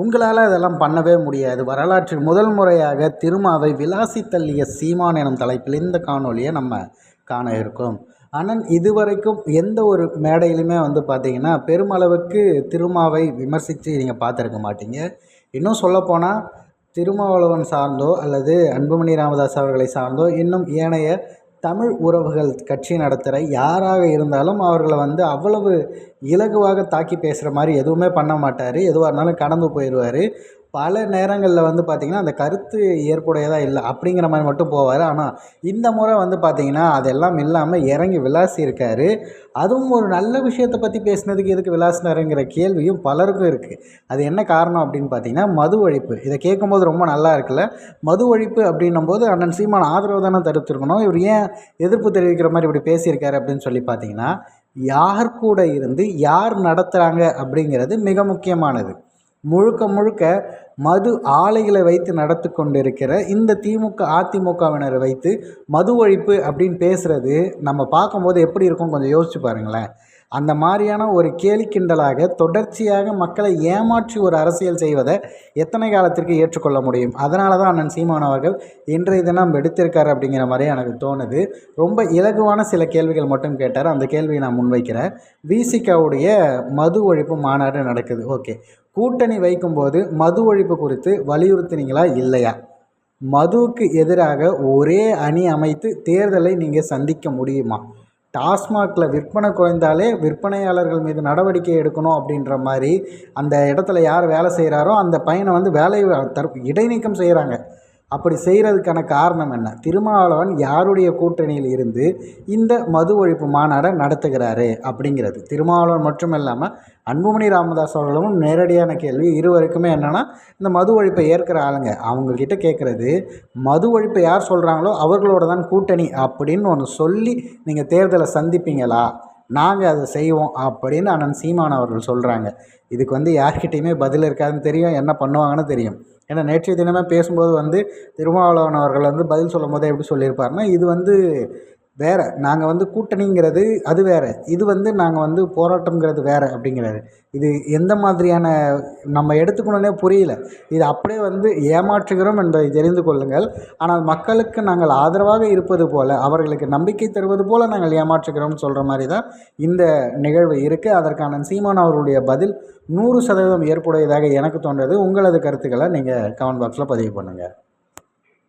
உங்களால் இதெல்லாம் பண்ணவே முடியாது. வரலாற்றில் முதல் முறையாக திருமாவை விலாசி தள்ளிய சீமான் எனும் தலைப்பில் இந்த காணொலியை நம்ம காண இருக்கோம். ஆனால் இதுவரைக்கும் எந்த ஒரு மேடையிலுமே வந்து பார்த்திங்கன்னா பெருமளவுக்கு திருமாவை விமர்சித்து நீங்கள் பார்த்துருக்க மாட்டீங்க. இன்னும் சொல்லப்போனால் திருமாவளவன் சார்ந்தோ அல்லது அன்புமணி ராமதாஸ் அவர்களை சார்ந்தோ இன்னும் ஏனைய தமிழ் உறவுகள் கட்சி நடத்துகிற யாராக இருந்தாலும் அவர்களை வந்து அவ்வளவு இலகுவாக தாக்கி பேசுகிற மாதிரி எதுவுமே பண்ண மாட்டார். எதுவாக இருந்தாலும் கடந்து போயிடுவார் பல நேரங்களில் வந்து பார்த்திங்கன்னா அந்த கருத்து ஏற்புடையதாக இல்லை அப்படிங்கிற மாதிரி மட்டும் போவார். ஆனால் இந்த முறை வந்து பார்த்திங்கன்னா அதெல்லாம் இல்லாமல் இறங்கி விளாசியிருக்காரு அதுவும் ஒரு நல்ல விஷயத்தை பற்றி பேசினதுக்கு எதுக்கு விளாசினாருங்கிற கேள்வியும் பலருக்கும் இருக்குது அது என்ன காரணம் அப்படின்னு பார்த்தீங்கன்னா மது ஒழிப்பு. இதை கேட்கும்போது ரொம்ப நல்லா இருக்குல்ல? மது ஒழிப்பு அப்படின்னும் போது அண்ணன் சீமான் ஆதரவு தானே தடுத்துருக்கணும். இவர் ஏன் எதிர்ப்பு தெரிவிக்கிற மாதிரி இப்படி பேசியிருக்காரு அப்படின்னு சொல்லி பார்த்தீங்கன்னா யார் கூட இருந்து யார் நடத்துகிறாங்க அப்படிங்கிறது மிக முக்கியமானது. முழுக்க முழுக்க மது ஆலைகளை வைத்து நடத்து கொண்டிருக்கிற இந்த திமுக அதிமுகவினரை வைத்து மது ஒழிப்பு அப்படின்னு பேசுகிறது நம்ம பார்க்கும்போது எப்படி இருக்கும் கொஞ்சம் யோசிச்சு பாருங்களேன். அந்த மாதிரியான ஒரு கேலிக்கிண்டலாக தொடர்ச்சியாக மக்களை ஏமாற்றி ஒரு அரசியல் செய்வதை எத்தனை காலத்திற்கு ஏற்றுக்கொள்ள முடியும்? அதனால தான் அண்ணன் சீமான் அவர்கள் இன்றைய தினம் எடுத்திருக்காரு அப்படிங்கிற மாதிரி எனக்கு தோணுது. ரொம்ப இலகுவான சில கேள்விகள் மட்டும் கேட்டார். அந்த கேள்வியை நான் முன்வைக்கிறேன். விசிகாவுடைய மது ஒழிப்பு மாநாடு நடக்குது. ஓகே. கூட்டணி வைக்கும்போது மது ஒழிப்பு குறித்து வலியுறுத்தினீங்களா? இல்லையா? மதுவுக்கு எதிராக ஒரே அணி அமைத்து தேர்தலை நீங்கள் சந்திக்க முடியுமா? டாஸ்மாகில் விற்பனை குறைந்தாலே விற்பனையாளர்கள் மீது நடவடிக்கை எடுக்கணும் அப்படின்ற மாதிரி அந்த இடத்துல யார் வேலை செய்கிறாரோ அந்த பையனை வந்து வேலை தற் இடைநீக்கம் செய்கிறாங்க அப்படி செய்கிறதுக்கான காரணம் என்ன? திருமாவளவன் யாருடைய கூட்டணியில் இருந்து இந்த மது ஒழிப்பு மாநாடை நடத்துகிறாரு அப்படிங்கிறது. திருமாவளவன் மட்டும் இல்லாமல் அன்புமணி ராமதாஸ் அவர்களும் நேரடியான கேள்வி இருவருக்குமே என்னென்னா இந்த மது ஒழிப்பை ஏற்கிற ஆளுங்க அவங்கக்கிட்ட கேட்குறது மது ஒழிப்பை யார் சொல்கிறாங்களோ அவர்களோட தான் கூட்டணி அப்படின்னு ஒன்று சொல்லி நீங்கள் தேர்தலை சந்திப்பீங்களா? நாங்கள் அதை செய்வோம் அப்படின்னு அண்ணன் சீமான் அவர்கள் சொல்கிறாங்க இதுக்கு வந்து யார்கிட்டையுமே பதில் இருக்காதுன்னு தெரியும். என்ன பண்ணுவாங்கன்னு தெரியும். ஏன்னா நேற்றைய தினமே பேசும்போது வந்து திருமாவளவன் அவர்கள் வந்து பதில் சொல்லும் போதே எப்படி சொல்லியிருப்பாருன்னா இது வந்து வேறு. நாங்கள் வந்து கூட்டணிங்கிறது அது வேறு. இது வந்து நாங்கள் வந்து போராட்டங்கிறது வேறு அப்படிங்கிறாரு. இது எந்த மாதிரியான நம்ம எடுத்துக்கணுன்னே புரியல. இது அப்படியே வந்து ஏமாற்றுகிறோம் என்பதை தெரிந்து கொள்ளுங்கள். ஆனால் மக்களுக்கு நாங்கள் ஆதரவாக இருப்பது போல் அவர்களுக்கு நம்பிக்கை தருவது போல் நாங்கள் ஏமாற்றுகிறோம்னு சொல்கிற மாதிரி தான் இந்த நிகழ்வு இருக்குது அதற்கான சீமான் அவர்களுடைய பதில் நூறு சதவீதம் ஏற்புடையதாக எனக்கு தோன்றது. உங்களது கருத்துக்களை நீங்கள் கமெண்ட் பாக்ஸில் பதிவு பண்ணுங்கள்